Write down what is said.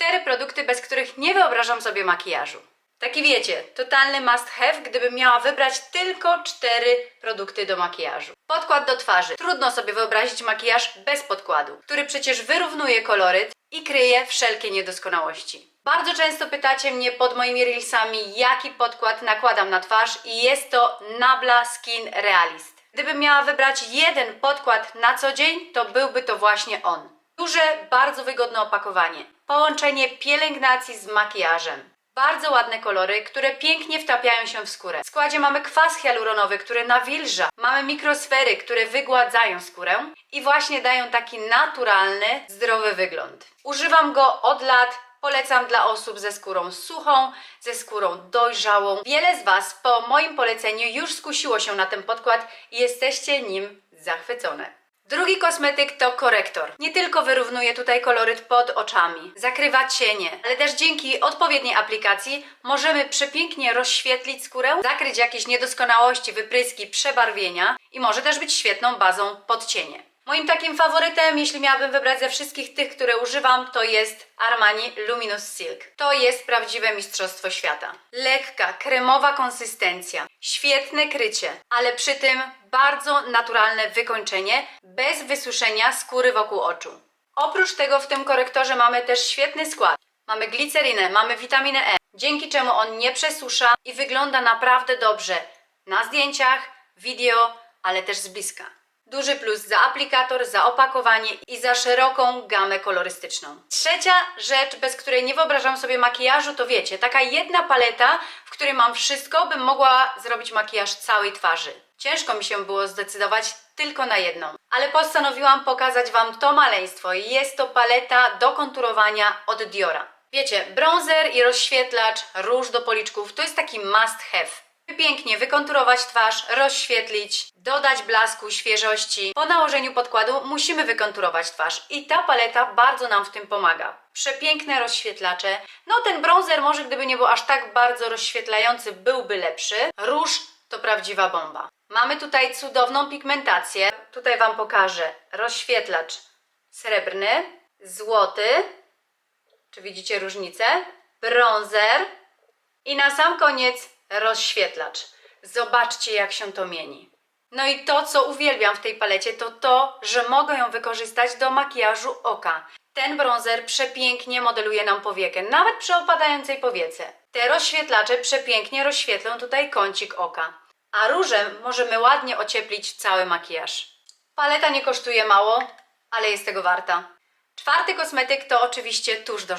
Cztery produkty, bez których nie wyobrażam sobie makijażu. Taki wiecie, totalny must have, gdybym miała wybrać tylko cztery produkty do makijażu. Podkład do twarzy. Trudno sobie wyobrazić makijaż bez podkładu, który przecież wyrównuje koloryt i kryje wszelkie niedoskonałości. Bardzo często pytacie mnie pod moimi reelsami, jaki podkład nakładam na twarz i jest to Nabla Skin Realist. Gdybym miała wybrać jeden podkład na co dzień, to byłby to właśnie on. Duże, bardzo wygodne opakowanie. Połączenie pielęgnacji z makijażem. Bardzo ładne kolory, które pięknie wtapiają się w skórę. W składzie mamy kwas hialuronowy, który nawilża. Mamy mikrosfery, które wygładzają skórę i właśnie dają taki naturalny, zdrowy wygląd. Używam go od lat. Polecam dla osób ze skórą suchą, ze skórą dojrzałą. Wiele z Was po moim poleceniu już skusiło się na ten podkład i jesteście nim zachwycone. Drugi kosmetyk to korektor. Nie tylko wyrównuje tutaj koloryt pod oczami, zakrywa cienie, ale też dzięki odpowiedniej aplikacji możemy przepięknie rozświetlić skórę, zakryć jakieś niedoskonałości, wypryski, przebarwienia i może też być świetną bazą pod cienie. Moim takim faworytem, jeśli miałabym wybrać ze wszystkich tych, które używam, to jest Armani Luminous Silk. To jest prawdziwe mistrzostwo świata. Lekka, kremowa konsystencja, świetne krycie, ale przy tym bardzo naturalne wykończenie, bez wysuszenia skóry wokół oczu. Oprócz tego w tym korektorze mamy też świetny skład. Mamy glicerynę, mamy witaminę E, dzięki czemu on nie przesusza i wygląda naprawdę dobrze na zdjęciach, wideo, ale też z bliska. Duży plus za aplikator, za opakowanie i za szeroką gamę kolorystyczną. Trzecia rzecz, bez której nie wyobrażam sobie makijażu, to wiecie, taka jedna paleta, w której mam wszystko, bym mogła zrobić makijaż całej twarzy. Ciężko mi się było zdecydować tylko na jedną, ale postanowiłam pokazać Wam to maleństwo. Jest to paleta do konturowania od Diora. Wiecie, bronzer i rozświetlacz, róż do policzków to jest taki must have. Pięknie wykonturować twarz, rozświetlić, dodać blasku, świeżości. Po nałożeniu podkładu musimy wykonturować twarz i ta paleta bardzo nam w tym pomaga. Przepiękne rozświetlacze. No ten bronzer może gdyby nie był aż tak bardzo rozświetlający byłby lepszy. Róż to prawdziwa bomba. Mamy tutaj cudowną pigmentację. Tutaj Wam pokażę rozświetlacz srebrny, złoty. Czy widzicie różnicę? Bronzer i na sam koniec rozświetlacz. Zobaczcie, jak się to mieni. No i to, co uwielbiam w tej palecie, to to, że mogę ją wykorzystać do makijażu oka. Ten bronzer przepięknie modeluje nam powiekę, nawet przy opadającej powiece. Te rozświetlacze przepięknie rozświetlą tutaj kącik oka. A różem możemy ładnie ocieplić cały makijaż. Paleta nie kosztuje mało, ale jest tego warta. Czwarty kosmetyk to oczywiście tusz do